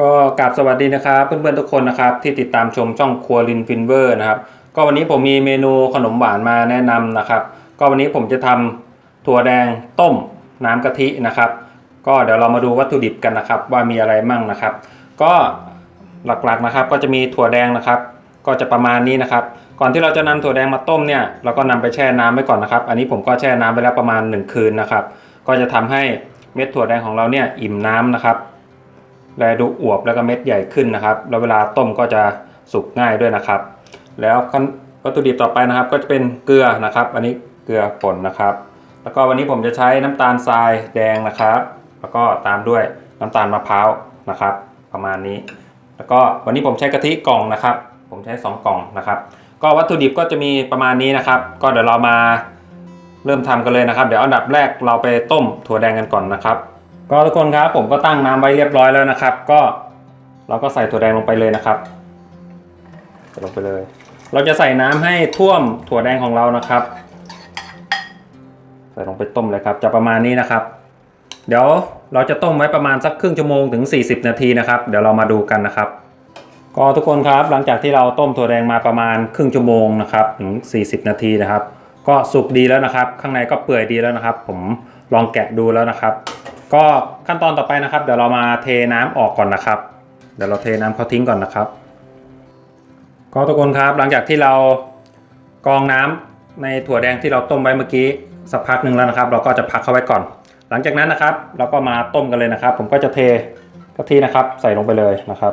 ก็กราบสวัสดีนะครับเพื่อนๆทุกคนนะครับที่ติดตามชมช่องครัวลินฟินเวอร์นะครับก็วันนี้ผมมีเมนูขนมหวานมาแนะนำนะครับ ก็วันนี้ผมจะทำถั่วแดงต้มน้ำกะทินะครับ ก็เดี๋ยวเรามาดูวัตถุดิบกันนะครับ ว่ามีอะไรมั่งนะครับ ก็หลักๆนะครับ ก็จะมีถั่วแดงนะครับ ก็จะประมาณนี้นะครับ ก่อนที่เราจะนำถั่วแดงมาต้มเนี่ยเราก็นำไปแช่น้ำไว้ก่อนนะครับ อันนี้ผมก็แช่น้ำไปแล้วประมาณ 1 คืนนะครับ ก็จะทำให้เม็ดถั่วแดงของเราเนี่ยอิ่มน้ำนะครับ แลดูอวบแล้วก็เม็ดใหญ่ขึ้นนะครับ แล้วเวลาต้มก็จะสุกง่ายด้วยนะครับ แล้วขั้นวัตถุดิบต่อไปนะครับ ก็จะเป็นเกลือนะครับ อันนี้เกลือป่นนะครับ แล้วก็วันนี้ผมจะใช้น้ำตาลทรายแดงนะครับ แล้วก็ตามด้วยน้ำตาลมะพร้าวนะครับ ประมาณนี้ แล้วก็วันนี้ผมใช้กะทิกล่องนะครับ ผมใช้ 2 กล่องนะครับ ก็วัตถุดิบก็จะมีประมาณนี้นะครับ ก็เดี๋ยวเรามาเริ่มทำกันเลยนะครับ เดี๋ยวอันดับแรกเราไปต้มถั่วแดงกันก่อนนะครับ ก็ทุกคนครับผมก็ตั้งน้ำไว้เรียบร้อยแล้วนะครับ ก็เราก็ใส่ถั่วแดงลงไปเลยนะครับใส่ลงไปเลย เราจะใส่น้ำให้ท่วมถั่วแดงของเรานะครับ ใส่ลงไปต้มเลยครับ จะประมาณนี้นะครับ เดี๋ยวเราจะต้มไว้ประมาณสักครึ่งชั่วโมงถึง 40 นาทีนะครับ เดี๋ยวเรามาดูกันนะครับ ก็ทุกคนครับหลังจากที่เราต้มถั่วแดงมาประมาณครึ่งชั่วโมงนะครับถึง 40 นาทีนะครับ ก็สุกดีแล้วนะครับ ข้างในก็เปื่อยดีแล้วนะครับ ผมลองแกะดูแล้วนะครับ ก็ขั้นตอนต่อไปนะครับ เดี๋ยวเรามาเทน้ำออกก่อนนะครับ เดี๋ยวเราเทน้ำเขาทิ้งก่อนนะครับ ก็ทุกคนครับหลังจากที่เรากรองน้ำในถั่วแดงที่เราต้มไว้เมื่อกี้สักพักหนึ่งแล้วนะครับ เราก็จะพักเขาไว้ก่อน หลังจากนั้นนะครับ เราก็มาต้มกันเลยนะครับ ผมก็จะเทกะทินะครับ ใส่ลงไปเลยนะครับ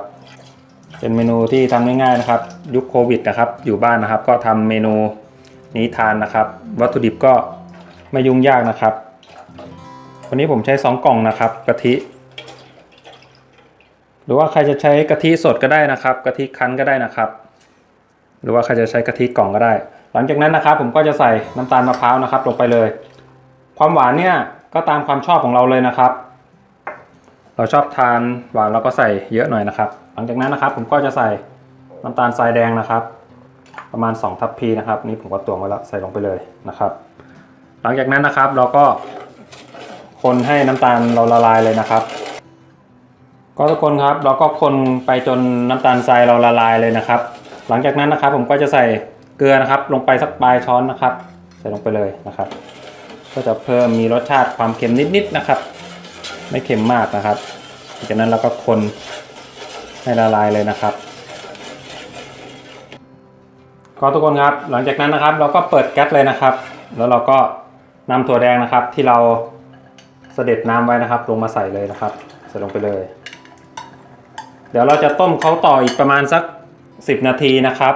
เป็นเมนูที่ทำง่ายๆนะครับ ยุคโควิดนะครับ อยู่บ้านนะครับ ก็ทำเมนูนี้ทานนะครับ วัตถุดิบก็ไม่ยุ่งยากนะครับ วันนี้ผมใช้ 2 กล่องนะครับกะทิ หรือว่าใครจะใช้กะทิสดก็ได้นะครับกะทิคั้นก็ได้นะครับ หรือว่าใครจะใช้กะทิกล่องก็ได้ หลังจากนั้นนะครับ ผมก็จะใส่น้ำตาลมะพร้าวนะครับลงไปเลย ความหวานเนี่ยก็ตามความชอบของเราเลยนะครับ เราชอบทานหวานเราก็ใส่เยอะหน่อยนะครับ หลังจากนั้นนะครับ ผมก็จะใส่น้ำตาลทรายแดงนะครับ ประมาณ 2 ทัพพีนะครับ นี่ผมก็ตวงไว้แล้วใส่ลงไปเลยนะครับ หลังจากนั้นนะครับเราก็ คนให้น้ำตาลเราละลายเลยนะครับ ก็ทุกคนครับเราก็คนไปจนน้ำตาลทรายเราละลายเลยนะครับ หลังจากนั้นนะครับผมก็จะใส่เกลือนะครับ ลงไปสักปลายช้อนนะครับ ใส่ลงไปเลยนะครับ ก็จะเพิ่มมีรสชาติความเค็มนิดๆนะครับ ไม่เค็มมากนะครับหลังจากนั้นเราก็คนให้ละลายเลยนะครับก็ทุกคนครับหลังจากนั้นนะครับ เราก็เปิดแก๊สเลยนะครับ แล้วเราก็นำถั่วแดงนะครับ ที่เรา เสด็จน้ำไว้นะครับ ลงมาใส่เลยนะครับ ใส่ลงไปเลย เดี๋ยวเราจะต้มเขาต่ออีกประมาณสัก 10 นาทีนะครับ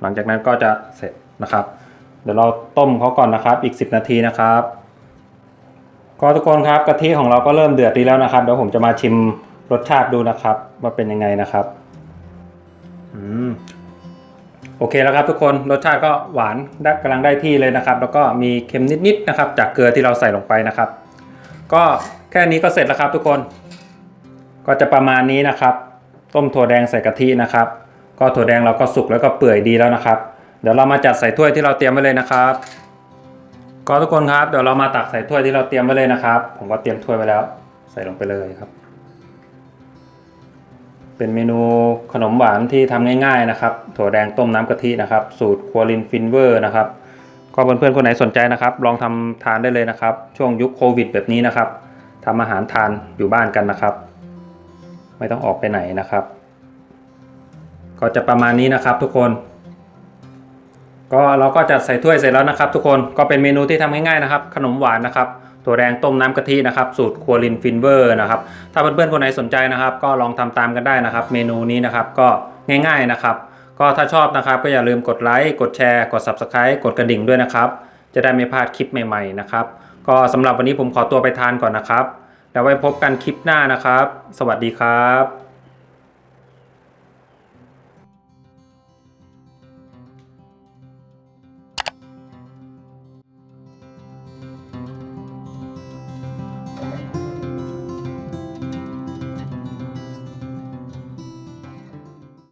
หลังจากนั้นก็จะเสร็จนะครับ เดี๋ยวเราต้มเขาก่อนนะครับ อีก 10 นาทีนะครับก็ทุกคนครับกะทิของเราก็เริ่มเดือดดีแล้วนะครับเดี๋ยวผมจะมาชิมรสชาติดูนะครับ ว่าเป็นยังไงนะครับอืมโอเคแล้วครับทุกคนรสชาติก็หวานกำลังได้ที่เลยนะครับ แล้วก็มีเค็มนิดๆนะครับ จากเกลือที่เราใส่ลงไปนะครับ ก็แค่นี้ก็เสร็จแล้วครับทุกคน ก็จะประมาณนี้นะครับ ต้มถั่วแดงใส่กะทินะครับ ก็ถั่วแดงเราก็สุกแล้วก็เปื่อยดีแล้วนะครับ เดี๋ยวเรามาจัดใส่ถ้วยที่เราเตรียมไว้เลยนะครับ ก็ทุกคนครับเดี๋ยวเรามาตักใส่ถ้วยที่เราเตรียมไว้เลยนะครับ ผมก็เตรียมถ้วยไว้แล้ว ใส่ลงไปเลยครับ เป็นเมนูขนมหวานที่ทำง่าย ๆนะครับ ถั่วแดงต้มน้ำกะทินะครับ สูตรครัวลินฟินเวอร์นะครับ ก็เพื่อนๆคนไหนสนใจนะครับ ลองทำทานได้เลยนะครับ ช่วงยุคโควิดแบบนี้นะครับทำอาหารทานอยู่บ้านกันนะครับ ไม่ต้องออกไปไหนนะครับ ก็จะประมาณนี้นะครับทุกคน ก็เราก็จัดใส่ถ้วยเสร็จแล้วนะครับ ทุกคนก็เป็นเมนูที่ทำง่ายๆนะครับ ขนมหวานนะครับถั่วแดงต้มน้ำกะทินะครับ สูตรครัวลินฟินเวอร์นะครับ ถ้าเพื่อนๆคนไหนสนใจนะครับ ก็ลองทำตามกันได้นะครับ เมนูนี้นะครับก็ง่าย ๆนะครับ ก็ถ้าชอบนะครับก็อย่าลืมกดไลค์กดแชร์กด Subscribe กดกระดิ่งด้วยนะครับ จะได้ไม่พลาดคลิปใหม่ๆนะครับ ก็สำหรับวันนี้ผมขอตัวไปทานก่อนนะครับ แล้วไว้พบกันคลิปหน้านะครับ สวัสดีครับ